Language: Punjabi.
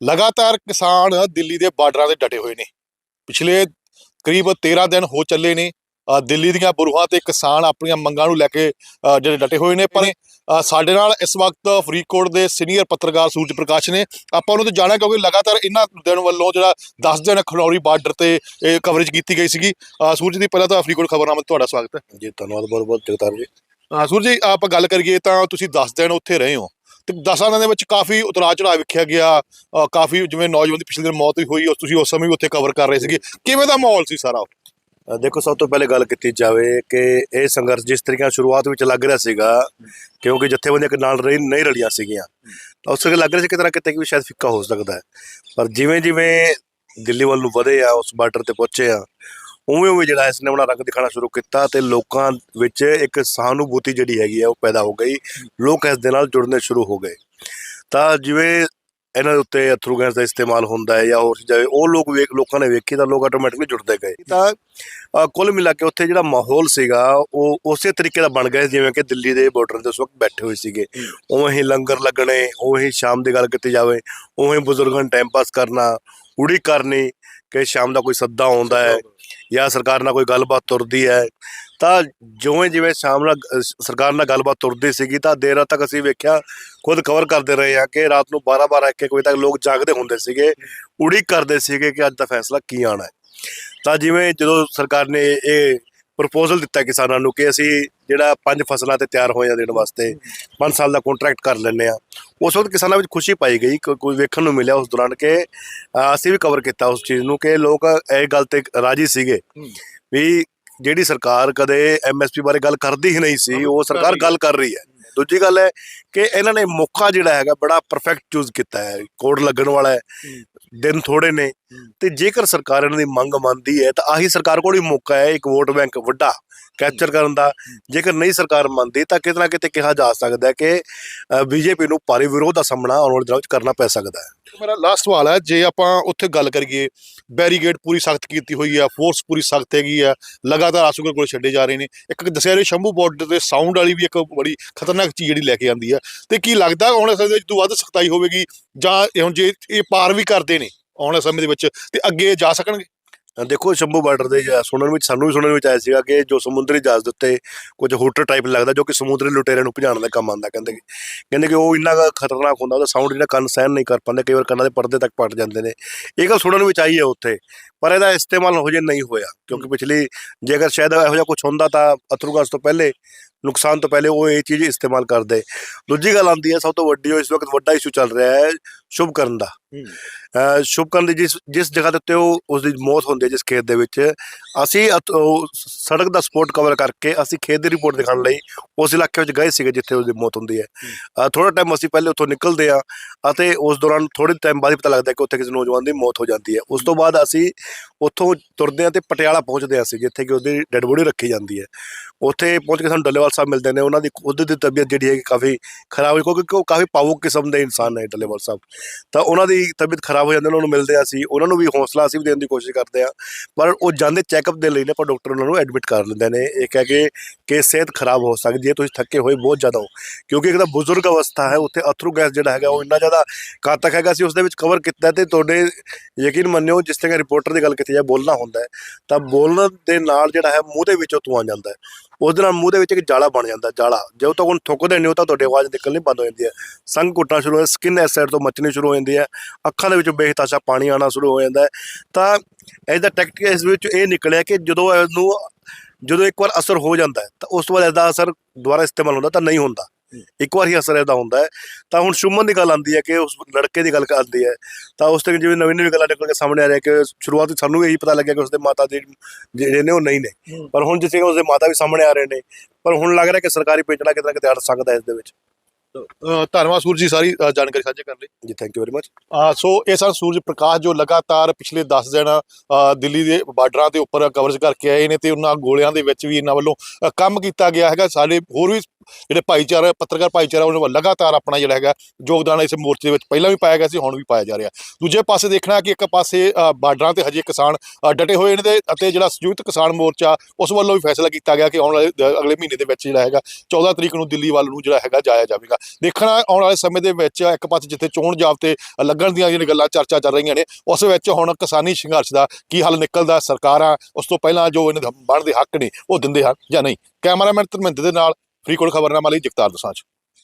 ਲਗਾਤਾਰ ਕਿਸਾਨ ਦਿੱਲੀ ਦੇ ਬਾਰਡਰਾਂ ਤੇ ਡਟੇ ਹੋਏ ਨੇ। ਪਿਛਲੇ ਕਰੀਬ 13 ਦਿਨ ਹੋ ਚੱਲੇ ਨੇ ਦਿੱਲੀ ਦੀਆਂ ਬਰੂਹਾਂ ਤੇ ਕਿਸਾਨ ਆਪਣੀਆਂ ਮੰਗਾਂ ਨੂੰ ਲੈ ਕੇ ਜਿਹੜੇ ਡਟੇ ਹੋਏ ਨੇ। ਪਰ ਸਾਡੇ ਨਾਲ ਇਸ ਵਕਤ ਫਰੀਦਕੋਟ ਦੇ ਸੀਨੀਅਰ ਪੱਤਰਕਾਰ ਸੂਰਜ ਪ੍ਰਕਾਸ਼ ਨੇ। ਆਪਾਂ ਉਹਨਾਂ ਤੋਂ ਜਾਣਿਆ ਕਿਉਂਕਿ ਲਗਾਤਾਰ ਇਹਨਾਂ ਦਿਨ ਵੱਲੋਂ ਜਿਹੜਾ 10 ਦਿਨ ਖਨੌਰੀ ਬਾਰਡਰ ਤੇ ਇਹ ਕਵਰੇਜ ਕੀਤੀ ਗਈ ਸੀਗੀ। ਸੂਰਜ ਦੀ ਪਹਿਲਾਂ ਤਾਂ ਫਰੀਦਕੋਟ ਖਬਰਨਾਮਾ ਤੁਹਾਡਾ ਸਵਾਗਤ ਹੈ। ਜੀ ਧੰਨਵਾਦ ਬਹੁਤ ਬਹੁਤ ਜਗਤਾਰ ਜੀ ਸੂਰਜ ਜੀ ਆਪਾਂ ਗੱਲ ਕਰੀਏ ਤਾਂ ਤੁਸੀਂ 10 ਦਿਨ ਉੱਥੇ ਰਹੇ ਹੋ। ਤੇ 10 ਦਿਨਾਂ ਦੇ ਵਿੱਚ ਕਾਫੀ ਉਤਰਾਅ ਚੜਾਅ ਵੇਖਿਆ ਗਿਆ ਕਾਫੀ ਜਿਵੇਂ ਨੌਜਵਾਨ ਦੀ ਪਿਛਲੇ ਦਿਨ ਮੌਤ ਵੀ ਹੋਈ, ਉਸ ਤੁਸੀਂ ਉਸ ਸਮੇਂ ਵੀ ਉੱਥੇ ਕਵਰ ਕਰ ਰਹੇ ਸੀਗੇ। ਕਿਵੇਂ ਦਾ ਮਾਹੌਲ ਸੀ ਸਾਰਾ? ਦੇਖੋ, ਸਭ ਤੋਂ ਪਹਿਲੇ ਗੱਲ ਕੀਤੀ ਜਾਵੇ ਕਿ ਇਹ ਸੰਘਰਸ਼ ਜਿਸ ਤਰੀਕੇ ਨਾਲ ਸ਼ੁਰੂਆਤ ਵਿੱਚ ਲੱਗ ਰਿਹਾ ਸੀਗਾ, ਕਿਉਂਕਿ ਜਥੇਬੰਦੀਆਂ ਨਾਲ ਰਹੀ, ਨਹੀਂ ਰਲੀਆਂ ਸੀਗੀਆਂ। ਤਾਂ ਉਸ ਵੇਲੇ ਲੱਗ ਰਿਹਾ ਸੀ ਕਿ ਤਰ੍ਹਾਂ ਕਿਤੇ ਕਿ ਵੀ ਸ਼ਾਇਦ ਫਿੱਕਾ ਹੋ ਸਕਦਾ ਹੈ। ਪਰ ਜਿਵੇਂ ਜਿਵੇਂ ਦਿੱਲੀ ਵੱਲ ਨੂੰ ਵਧੇ ਆ, ਉਸ ਬਾਰਡਰ ਤੇ ਪਹੁੰਚੇ ਆ ਉਵੇਂ ਉਵੇਂ ਜਿਹੜਾ ਇਸ ਨੇ ਆਪਣਾ ਰੰਗ ਦਿਖਾਣਾ ਸ਼ੁਰੂ ਕੀਤਾ ਤੇ ਲੋਕਾਂ ਵਿੱਚ ਇੱਕ ਸਹਾਨੁਭੂਤੀ ਜਿਹੜੀ ਹੈਗੀ ਆ ਉਹ ਪੈਦਾ ਹੋ ਗਈ। ਲੋਕ ਇਸ ਦੇ ਨਾਲ ਜੁੜਨੇ ਸ਼ੁਰੂ ਹੋ ਗਏ। ਤਾਂ ਜਿਵੇਂ ਇਹਨਾਂ ਦੇ ਉੱਤੇ ਅਥਰੂ ਗੈਸ ਦਾ ਇਸਤੇਮਾਲ ਹੁੰਦਾ ਹੈ ਜਾਂ ਹੋਰ ਚੀਜ਼ਾਂ ਉਹ ਲੋਕ ਵੇਖ, ਲੋਕਾਂ ਨੇ ਵੇਖੀ ਤਾਂ ਲੋਕ ਆਟੋਮੈਟਿਕਲੀ ਜੁੜਦੇ ਗਏ। ਤਾਂ ਕੁੱਲ ਮਿਲਾ ਕੇ ਉੱਥੇ ਜਿਹੜਾ ਮਾਹੌਲ ਸੀਗਾ, ਉਹ ਉਸੇ ਤਰੀਕੇ ਦਾ ਬਣ ਗਿਆ ਸੀ, ਜਿਵੇਂ ਕਿ ਦਿੱਲੀ ਦੇ ਬਾਰਡਰ ਤੇ ਉਸ ਵਕਤ ਬੈਠੇ ਹੋਏ ਸੀਗੇ। ਉਵੇਂ ਹੀ ਲੰਗਰ ਲੱਗਣੇ, ਉਵੇਂ ਸ਼ਾਮ ਦੀ ਗੱਲ ਕੀਤੀ ਜਾਵੇ, ਉਵੇਂ ਬਜ਼ੁਰਗਾਂ ਨੂੰ ਟਾਈਮ ਪਾਸ ਕਰਨਾ, ਉਡੀਕ ਕਰਨੀ ਕਿ ਸ਼ਾਮ ਦਾ ਕੋਈ ਸੱਦਾ ਆਉਂਦਾ ਹੈ। ਜਾਂ ਸਰਕਾਰ ਨਾਲ ਕੋਈ ਗੱਲਬਾਤ ਤੁਰਦੀ ਹੈ, ਤਾਂ ਜਿਵੇਂ ਜਿਵੇਂ ਸ਼ਾਮ ਨਾਲ ਸਰਕਾਰ ਨਾਲ ਗੱਲਬਾਤ ਤੁਰਦੀ ਸੀਗੀ, ਤਾਂ ਦੇਰ ਰਾਤ ਤੱਕ ਅਸੀਂ ਵੇਖਿਆ, ਖੁਦ ਕਵਰ ਕਰਦੇ ਰਹੇ ਹਾਂ ਕਿ ਰਾਤ ਨੂੰ 12 12 1 ਵਜੇ ਤੱਕ ਲੋਕ ਜਾਗਦੇ ਹੁੰਦੇ ਸੀਗੇ, ਉਡੀਕ ਕਰਦੇ ਸੀਗੇ ਕਿ ਅੱਜ ਦਾ ਫੈਸਲਾ ਕੀ ਆਣਾ ਹੈ। ਤਾਂ ਜਿਵੇਂ ਜਦੋਂ ਸਰਕਾਰ ਨੇ ਇਹ ਪ੍ਰਪੋਜ਼ਲ ਦਿੱਤਾ ਕਿਸਾਨਾਂ ਨੂੰ ਕਿ ਅਸੀਂ ਜਿਹੜਾ ਪੰਜ ਫਸਲਾਂ ਤੇ ਤਿਆਰ ਹੋਏ ਆ ਦੇਣ ਵਾਸਤੇ 5 ਸਾਲ ਦਾ ਕੰਟਰੈਕਟ ਕਰ ਲੈਂਦੇ ਆ। ਉਸ ਵਕਤ ਕਿਸਾਨਾਂ ਵਿੱਚ ਖੁਸ਼ੀ ਪਾਈ ਗਈ ਕੋ- ਕੋਈ ਵੇਖਣ ਨੂੰ ਮਿਲਿਆ ਉਸ ਦੌਰਾਨ ਕਿ ਅਸੀਂ ਵੀ ਕਵਰ ਕੀਤਾ ਉਸ ਚੀਜ਼ ਨੂੰ ਕਿ ਲੋਕ ਇਹ ਗੱਲ ਤੇ ਰਾਜੀ ਸੀਗੇ ਵੀ ਜਿਹੜੀ ਸਰਕਾਰ ਕਦੇ ਐਮਐਸਪੀ ਬਾਰੇ ਗੱਲ ਕਰਦੀ ਹੀ ਨਹੀਂ ਸੀ ਉਹ ਸਰਕਾਰ ਗੱਲ ਕਰ ਰਹੀ ਹੈ। ਦੂਜੀ ਗੱਲ ਹੈ ਕਿ ਇਹਨਾਂ ਨੇ ਮੌਕਾ ਜਿਹੜਾ ਹੈਗਾ ਬੜਾ ਪਰਫੈਕਟ ਚੂਜ਼ ਕੀਤਾ ਹੈ। ਕੋਡ ਲੱਗਣ ਵਾਲਾ ਹੈ ਦਿਨ ਥੋੜੇ ਨੇ ਤੇ ਜੇਕਰ ਸਰਕਾਰ ਇਹਨਾਂ ਦੀ ਮੰਗ ਮੰਨਦੀ ਹੈ ਤਾਂ ਆਹੀ ਸਰਕਾਰ ਕੋਲ ਹੀ ਮੌਕਾ ਹੈ ਇੱਕ ਵੋਟ ਬੈਂਕ ਵੱਡਾ ਕੈਪਚਰ ਕਰਨ ਦਾ। ਜੇਕਰ ਨਹੀਂ ਸਰਕਾਰ ਮੰਨਦੀ ਤਾਂ ਕਿਤੇ ਨਾ ਕਿਤੇ ਕਿਹਾ ਜਾ ਸਕਦਾ ਹੈ ਕਿ ਬੀਜੇਪੀ ਨੂੰ ਭਾਰੀ ਵਿਰੋਧ ਦਾ ਸਾਹਮਣਾ ਆਉਣ ਵਾਲੇ ਦਿਨਾਂ ਵਿੱਚ ਕਰਨਾ ਪੈ ਸਕਦਾ ਹੈ। ਮੇਰਾ ਲਾਸਟ ਸਵਾਲ ਹੈ, ਜੇ ਆਪਾਂ ਉੱਥੇ ਗੱਲ ਕਰੀਏ ਬੈਰੀਗੇਡ ਪੂਰੀ ਸਖਤ ਕੀਤੀ ਹੋਈ ਹੈ ਫੋਰਸ ਪੂਰੀ ਸਖਤ ਹੈਗੀ ਆ ਲਗਾਤਾਰ ਆਸੂਗਰ ਕੋਲ ਛੱਡੇ ਜਾ ਰਹੇ ਨੇ, ਇੱਕ ਦਸਹਿਰੇ ਸ਼ੰਭੂ ਬਾਰਡਰ ਤੇ ਸਾਊਂਡ ਵਾਲੀ ਵੀ ਇੱਕ ਬੜੀ ਖਤਰਨਾਕ ਚੀਜ਼ ਜਿਹੜੀ ਲੈ ਕੇ ਆਂਦੀ ਆ ਤੇ ਕੀ ਲੱਗਦਾ ਆਉਣ ਵਾਲੇ ਸਮੇਂ ਵਿੱਚ ਤੋਂ ਵੱਧ ਸਖਤਾਈ ਹੋਵੇਗੀ ਜਾਂ ਇਹ ਹੁਣ ਜੇ ਇਹ ਪਾਰ ਵੀ ਕਰਦੇ ਨੇ ਆਉਣ ਵਾਲੇ ਸਮੇਂ ਦੇ ਵਿੱਚ, ਤੇ ਅੱਗੇ ਜਾ ਸਕਣਗੇ? ਦੇਖੋ ਸ਼ੰਭੂ ਬਾਰਡਰ ਦੇ ਸੁਣਨ ਵਿੱਚ ਸਾਨੂੰ ਵੀ ਸੁਣਨ ਵਿੱਚ ਆਇਆ ਸੀਗਾ ਕਿ ਜੋ ਸਮੁੰਦਰੀ ਜਹਾਜ਼ ਦੇ ਉੱਤੇ ਕੁਝ ਹੂਟਰ ਟਾਈਪ ਲੱਗਦਾ ਜੋ ਕਿ ਸਮੁੰਦਰੀ ਲੁਟੇਰਿਆਂ ਨੂੰ ਭਜਾਉਣ ਦਾ ਕੰਮ ਆਉਂਦਾ ਕਹਿੰਦੇ ਕਹਿੰਦੇ ਕਿ ਉਹ ਇੰਨਾ ਖਤਰਨਾਕ ਹੁੰਦਾ ਉਹਦਾ ਸਾਊਂਡ ਜਿਹੜਾ ਕੰਨ ਸਹਿਨ ਨਹੀਂ ਕਰ ਪਾਉਂਦੇ ਕਈ ਵਾਰ ਕੰਨਾਂ ਦੇ ਪਰਦੇ ਤੱਕ ਪਟ ਜਾਂਦੇ ਨੇ। ਇਹ ਗੱਲ ਸੁਣਨ ਵਿੱਚ ਆਈ ਹੈ ਉੱਥੇ ਪਰ ਇਹਦਾ ਇਸਤੇਮਾਲ ਹੋ ਜੇ ਨਹੀਂ ਹੋਇਆ ਕਿਉਂਕਿ ਪਿਛਲੀ ਜੇਕਰ ਸ਼ਾਇਦ ਇਹੋ ਜਿਹਾ ਕੁਝ ਹੁੰਦਾ ਤਾਂ ਅਥਰੂ ਗੈਸ ਤੋਂ ਪਹਿਲੇ ਨੁਕਸਾਨ ਤੋਂ ਪਹਿਲੇ ਉਹ ਇਹ ਚੀਜ਼ ਇਸਤੇਮਾਲ ਕਰਦੇ। ਦੂਜੀ ਗੱਲ ਆਉਂਦੀ ਹੈ ਸਭ ਤੋਂ ਵੱਡੀ ਉਹ ਇਸ ਵਕਤ ਵੱਡਾ ਇਸ਼ੂ ਚੱਲ ਰਿਹਾ ਹੈ ਸ਼ੁਭ ਕਰਨ ਦਾ ਸ਼ੁਭਕਰਨ ਦੀ ਜਿਸ ਜਿਸ ਜਗ੍ਹਾ ਦੇ ਉੱਤੇ ਉਹ ਉਸ ਦੀ ਮੌਤ ਹੁੰਦੀ ਹੈ ਜਿਸ ਖੇਤ ਦੇ ਵਿੱਚ ਅਸੀਂ ਅਤ- ਉਹ ਸੜਕ ਦਾ ਸਪੋਰਟ ਕਵਰ ਕਰਕੇ ਅਸੀਂ ਖੇਤ ਦੀ ਰਿਪੋਰਟ ਦਿਖਾਉਣ ਲਈ ਉਸ ਇਲਾਕੇ ਵਿੱਚ ਗਏ ਸੀਗੇ ਜਿੱਥੇ ਉਸ ਦੀ ਮੌਤ ਹੁੰਦੀ ਹੈ। ਅਹ ਥੋੜਾ ਟਾਈਮ ਅਸੀਂ ਪਹਿਲੇ ਉੱਥੋਂ ਨਿਕਲਦੇ ਆ ਅਤੇ ਉਸ ਦੌਰਾਨ ਥੋੜੇ ਟਾਈਮ ਬਾਅਦ ਹੀ ਪਤਾ ਲੱਗਦਾ ਕਿ ਉੱਥੇ ਕਿਸੇ ਨੌਜਵਾਨ ਦੀ ਮੌਤ ਹੋ ਜਾਂਦੀ ਹੈ। ਉਸ ਤੋਂ ਬਾਅਦ ਅਸੀਂ ਉੱਥੋਂ ਤੁਰਦੇ ਆ ਤੇ ਪਟਿਆਲਾ ਪਹੁੰਚਦੇ ਹਾਂ ਅਸੀਂ ਜਿੱਥੇ ਕਿ ਉਹਦੀ ਡੈੱਡ ਬੋਡੀ ਰੱਖੀ ਜਾਂਦੀ ਹੈ। ਉੱਥੇ ਪਹੁੰਚ ਕੇ ਸਾਨੂੰ ਡੱਲੇਵਾਲ ਸਾਹਿਬ ਮਿਲਦੇ ਨੇ ਉਹਨਾਂ ਦੀ ਖੁਦ ਦੀ ਤਬੀਅਤ ਜਿਹੜੀ ਹੈ ਕਿ ਕਾਫੀ ਖਰਾਬ ਹੋਈ ਕਿਉਂਕਿ ਉਹ ਕਾਫੀ ਭਾਵੁਕ ਕਿਸਮ ਦੇ ਇਨਸਾਨ ਨੇ ਡੱਲੇਵਾਲ ਸਾਹਿਬ। ਤਾਂ ਉਹਨਾਂ ਦੀ ਤਬੀਅਤ ਖਰਾਬ ਖਰਾਬ ਹੋ ਜਾਂਦੇ ਉਹਨਾਂ ਨੂੰ ਮਿਲਦੇ ਆ ਅਸੀਂ, ਉਹਨਾਂ ਨੂੰ ਵੀ ਹੌਸਲਾ ਅਸੀਂ ਵੀ ਦੇਣ ਦੀ ਕੋਸ਼ਿਸ਼ ਕਰਦੇ ਆ ਪਰ ਉਹ ਜਾਂਦੇ ਚੈੱਕਅਪ ਦੇ ਲਈ ਨੇ ਪਰ ਡਾਕਟਰ ਉਹਨਾਂ ਨੂੰ ਐਡਮਿਟ ਕਰ ਲੈਂਦੇ ਨੇ। ਇਹ ਕਹਿ ਕੇ ਕਿ ਸਿਹਤ ਖਰਾਬ ਹੋ ਸਕਦੀ ਹੈ, ਤੁਸੀਂ ਥੱਕੇ ਹੋਏ ਬਹੁਤ ਜ਼ਿਆਦਾ ਹੋ। ਕਿਉਂਕਿ ਇੱਕ ਤਾਂ ਬਜ਼ੁਰਗ ਅਵਸਥਾ ਹੈ, ਉੱਥੇ ਅਥਰੂ ਗੈਸ ਜਿਹੜਾ ਹੈਗਾ, ਉਹ ਇੰਨਾ ਜ਼ਿਆਦਾ ਘਾਤਕ ਹੈਗਾ ਸੀ ਉਸ ਦੇ ਵਿੱਚ ਕਵਰ ਕੀਤਾ ਤੇ ਤੁਹਾਡੇ ਯਕੀਨ ਮੰਨਿਓ, ਜਿਸ ਤਰ੍ਹਾਂ ਰਿਪੋਰਟਰ ਦੀ ਗੱਲ ਕੀਤੀ ਜਾਏ, ਬੋਲਣਾ ਹੁੰਦਾ ਹੈ। ਤਾਂ ਬੋਲਣ ਦੇ ਨਾਲ ਜਿਹੜਾ ਹੈ, ਮੂੰਹ ਦੇ ਵਿੱਚੋਂ ਆ ਜਾਂਦਾ ਹੈ। ਉਹਦੇ ਨਾਲ ਮੂੰਹ ਦੇ ਵਿੱਚ ਇੱਕ ਜਾਲਾ ਬਣ ਜਾਂਦਾ, ਜਾਲਾ। ਜਦੋਂ ਤੱਕ ਉਹਨੂੰ ਥੁੱਕਦੇ ਨਹੀਂ ਹੋ ਤਾਂ ਤੁਹਾਡੀ ਆਵਾਜ਼ ਨਿਕਲਣੀ ਬੰਦ ਹੋ ਜਾਂਦੀ ਹੈ। ਸੰਗ ਘੁੱਟਣਾ ਸ਼ੁਰੂ ਹੋ ਜਾਂਦਾ ਸਕਿਨ ਇਸ ਸਾਈਡ ਤੋਂ ਮੱਚਣੀ ਸ਼ੁਰੂ ਹੋ ਜਾਂਦੀ ਹੈ। ਅੱਖਾਂ ਦੇ ਵਿੱਚੋਂ ਬੇਹਤਾਸ਼ਾ ਪਾਣੀ ਆਉਣਾ ਸ਼ੁਰੂ ਹੋ ਜਾਂਦਾ ਹੈ। ਤਾਂ ਇਸ ਦਾ ਟੈਕਟਿਕ ਇਸ ਵਿੱਚ ਇਹ ਨਿਕਲਿਆ ਕਿ ਜਦੋਂ ਇਹਨੂੰ, ਜਦੋਂ ਇੱਕ ਵਾਰ ਅਸਰ ਹੋ ਜਾਂਦਾ ਤਾਂ ਉਸ ਤੋਂ ਬਾਅਦ ਇਹਦਾ ਅਸਰ ਦੁਬਾਰਾ ਇਸਤੇਮਾਲ ਹੁੰਦਾ ਤਾਂ ਨਹੀਂ ਹੁੰਦਾ। ਇੱਕ ਵਾਰ ਹੀ ਅਸਰ ਇਹਦਾ ਹੁੰਦਾ ਹੈ। ਤਾਂ ਹੁਣ ਸ਼ੁਮਨ ਦੀ ਗੱਲ ਆਉਂਦੀ ਹੈ ਕਿ ਉਸ ਲੜਕੇ ਦੀ ਗੱਲ ਆਉਂਦੀ ਹੈ। ਤਾਂ ਉਸ ਤੇ ਜਿਵੇਂ ਨਵੀਂ ਨਵੀਂ ਗੱਲਾਂ ਨਿਕਲ ਕੇ ਸਾਹਮਣੇ ਆ ਰਿਹਾ ਕਿ ਸ਼ੁਰੂਆਤ ਵਿੱਚ ਸਾਨੂੰ ਇਹੀ ਪਤਾ ਲੱਗਿਆ ਕਿ ਉਸਦੇ ਮਾਤਾ ਜੀ ਜਿਹੜੇ ਨੇ ਉਹ ਨਹੀਂ ਨੇ। ਪਰ ਹੁਣ ਜਿਵੇਂ ਉਸਦੇ ਮਾਤਾ ਵੀ ਸਾਹਮਣੇ ਆ ਰਹੇ ਨੇ ਪਰ ਹੁਣ ਲੱਗ ਰਿਹਾ ਕਿ ਸਰਕਾਰੀ ਪੇਚੜਾ ਕਿਤੇ ਨਾ ਕਿਤੇ ਅੜ ਸਕਦਾ ਇਸ ਦੇ ਵਿੱਚ। ਧੰਨਵਾਦ ਸੂਰਜ ਜੀ ਸਾਰੀ ਜਾਣਕਾਰੀ ਸਾਂਝੀ ਕਰਨ ਲਈ। ਜੀ thank you very much so ਇਹ ਸਨ ਸੂਰਜ ਪ੍ਰਕਾਸ਼ ਜੋ ਲਗਾਤਾਰ ਪਿਛਲੇ 10 ਦਿਨ ਦਿੱਲੀ ਦੇ ਬਾਰਡਰਾਂ ਦੇ ਉੱਪਰ ਕਵਰੇਜ ਕਰਕੇ ਆਏ ਨੇ ਤੇ ਉਹਨਾਂ ਗੋਲਿਆਂ ਦੇ ਵਿੱਚ ਵੀ ਇਹਨਾਂ ਵੱਲੋਂ ਕੰਮ ਕੀਤਾ ਗਿਆ ਹੈਗਾ। ਸਾਡੇ ਹੋਰ ਵੀ ਜਿਹੜੇ ਭਾਈਚਾਰਾ, ਪੱਤਰਕਾਰ ਭਾਈਚਾਰਾ ਉਹਨਾਂ ਵੱਲ ਲਗਾਤਾਰ ਆਪਣਾ ਜਿਹੜਾ ਹੈਗਾ ਯੋਗਦਾਨ ਇਸ ਮੋਰਚੇ ਦੇ ਵਿੱਚ ਪਹਿਲਾਂ ਵੀ ਪਾਇਆ ਗਿਆ ਸੀ, ਹੁਣ ਵੀ ਪਾਇਆ ਜਾ ਰਿਹਾ। ਦੂਜੇ ਪਾਸੇ ਦੇਖਣਾ ਕਿ ਇੱਕ ਪਾਸੇ ਬਾਰਡਰਾਂ ਤੇ ਹਜੇ ਕਿਸਾਨ ਡਟੇ ਹੋਏ ਨੇ ਤੇ, ਅਤੇ ਜਿਹੜਾ ਸੰਯੁਕਤ ਕਿਸਾਨ ਮੋਰਚਾ, ਉਸ ਵੱਲੋਂ ਵੀ ਫੈਸਲਾ ਕੀਤਾ ਗਿਆ ਕਿ ਆਉਣ ਵਾਲੇ ਅਗਲੇ ਮਹੀਨੇ ਦੇ ਵਿੱਚ ਜਿਹੜਾ ਹੈਗਾ 14 ਤਰੀਕ ਨੂੰ ਦਿੱਲੀ ਵੱਲ ਨੂੰ ਜਿਹੜਾ ਹੈਗਾ ਜਾਇਆ ਜਾਵੇਗਾ। ਦੇਖਣਾ ਆਉਣ ਵਾਲੇ ਸਮੇਂ ਦੇ ਵਿੱਚ ਇੱਕ ਪਾਸੇ ਜਿੱਥੇ ਚੋਣ ਜਾਬਤੇ ਲੱਗਣ ਦੀਆਂ ਜਿਹੜੀਆਂ ਗੱਲਾਂ ਚਰਚਾ ਚੱਲ ਰਹੀਆਂ ਨੇ, ਉਸ ਵਿੱਚ ਹੁਣ ਕਿਸਾਨੀ ਸੰਘਰਸ਼ ਦਾ ਕੀ ਹੱਲ ਨਿਕਲਦਾ, ਸਰਕਾਰਾਂ ਉਸ ਤੋਂ ਪਹਿਲਾਂ ਜੋ ਇਹਨਾਂ ਦੇ ਬਣਦੇ ਹੱਕ ਨੇ, ਉਹ ਦਿੰਦੇ ਹਨ ਜਾਂ ਨਹੀਂ। ਕੈਮਰਾਮੈਨ ਧਰਮਿੰਦਰ ਦੇ ਨਾਲ ਫਰੀਦਕੋਟ ਖਬਰਨਾਮਾ ਲਈ ਜਗਤਾਰ ਦਸਾਂਝ।